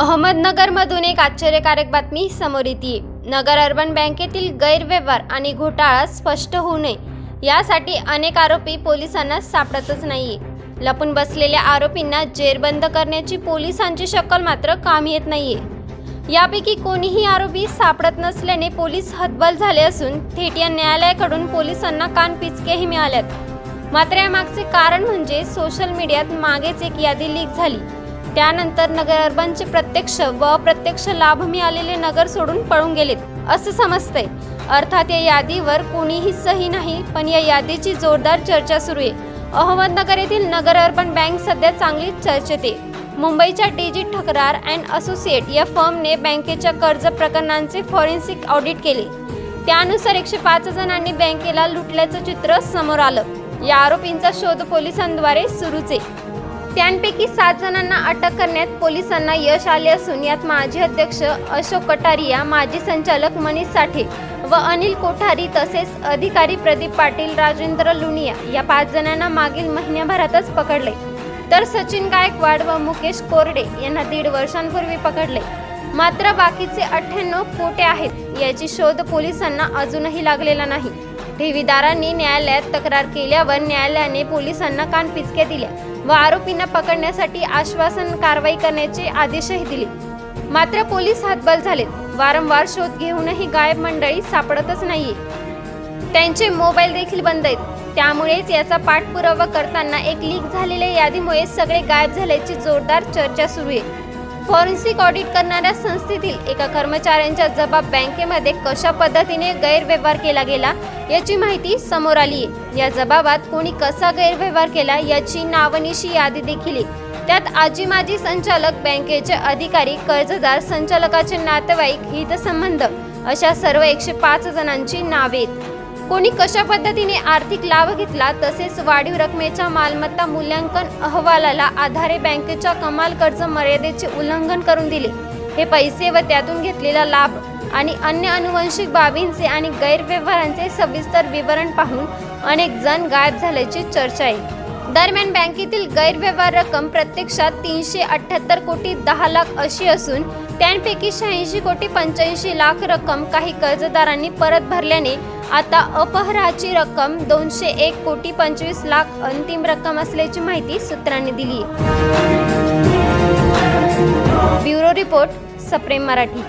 अहमदनगरमधून एक आश्चर्यकारक बातमी समोर येते. नगर अर्बन बँकेतील गैरव्यवहार आणि घोटाळा स्पष्ट होऊ नये. यासाठी अनेक आरोपी पोलिसांना सापडतच नाही लपून बसलेल्या आरोपींना जेरबंद करण्याची पोलिसांची शक्कल मात्र कामी येत नाहीये. यापैकी कोणीही आरोपी सापडत नसल्याने पोलीस हतबल झाले असून थेट या न्यायालयाकडून पोलिसांना कानपिचकेही मिळाल्यात. मात्र यामागचे कारण म्हणजे सोशल मीडियात मागेच एक यादी लीक झाली. त्यानंतर नगर अर्बनचे प्रत्यक्ष व अप्रत्यक्ष लाभ मिळालेले नगर सोडून पळून गेलेत असं समजतंय अर्थात या यादीवर कोणीही सही नाही पण या यादीची जोरदार चर्चा सुरू आहे. अहमदनगर येथील नगर अर्बन बँक सध्या चांगलीच चर्चेत आहे. मुंबईच्या डिजिट ठकरार अँड असोसिएट या फर्मने बँकेच्या कर्ज प्रकरणांचे फॉरेन्सिक ऑडिट केले. त्यानुसार एकशे पाच जणांनी बँकेला लुटल्याचं चित्र समोर आलं. या आरोपींचा शोध पोलिसांद्वारे सुरूच आहे. त्यांपैकी सात जणांना अटक करण्यात पोलिसांना यश आले असून यात माजी अध्यक्ष अशोक कटारिया माजी संचालक मनीष साठे व अनिल कोठारी तसेच अधिकारी प्रदीप पाटील राजेंद्र लुनिया या पाच जणांना मागील महिन्याभरातच पकडले. तर सचिन गायकवाड व मुकेश कोरडे यांना दीड वर्षांपूर्वी पकडले. मात्र बाकीचे अठ्ठ्याण्णव कोटे आहेत याची शोध पोलिसांना अजूनही लागलेला नाही. ठेवीदारांनी न्यायालयात तक्रार केल्यावर न्यायालयाने पोलिसांना कानपिचक्या दिल्या व आरोपींना पकडण्यासाठी आश्वासन कारवाई करण्याचे आदेशही दिले. मात्र पोलीस हातबल झालेत. वारंवार शोध घेऊनही गायब मंडळी सापडतच नाहीये. त्यांचे मोबाईल देखील बंद आहेत. त्यामुळेच याचा पाठपुरावा करताना एक लीक झालेल्या यादीमुळे सगळे गायब झाल्याची जोरदार चर्चा सुरू आहे. फॉरेन्सिक ऑडिट करणाऱ्या संस्थेतील एका कर्मचाऱ्यांच्या जबाब बँकेमध्ये कशा पद्धतीने गैरव्यवहार केला गेला याची माहिती समोर आली आहे. या जबाबात कोणी कसा गैरव्यवहार केला याची नावनिशी यादी देखील आहे. त्यात आजी माजी संचालक बँकेचे अधिकारी कर्जदार संचालकाचे नातेवाईक हितसंबंध अशा सर्व एकशे पाच जणांची नावे आहेत. कोणी कशा पद्धतीने आर्थिक लाभ घेतला तसेच वाढीव रकमेच्या मालमत्ता मूल्यांकन अहवालाला आधारे बँकेच्या कमाल कर्ज मर्यादेचे उल्लंघन करून दिले. हे पैसे व त्यातून घेतलेला लाभ आणि अन्य अनुवंशिक बाबींचे आणि गैरव्यवहारांचे सविस्तर विवरण पाहून अनेक जण गायब झाल्याची चर्चा आहे. दरम्यान बँकेतील गैरव्यवहार रक्कम प्रत्यक्षात तीनशे अठ्ठ्याहत्तर कोटी दहा लाख अशी असून त्यांपैकी शहाऐंशी कोटी पंच्याऐंशी लाख रक्कम काही कर्जदारांनी परत भरल्याने आता अपहराची रक्कम दोनशे एक कोटी पंचवीस लाख अंतिम रक्कम असल्याची माहिती सूत्रांनी दिली. ब्युरो रिपोर्ट सप्रेम मराठी.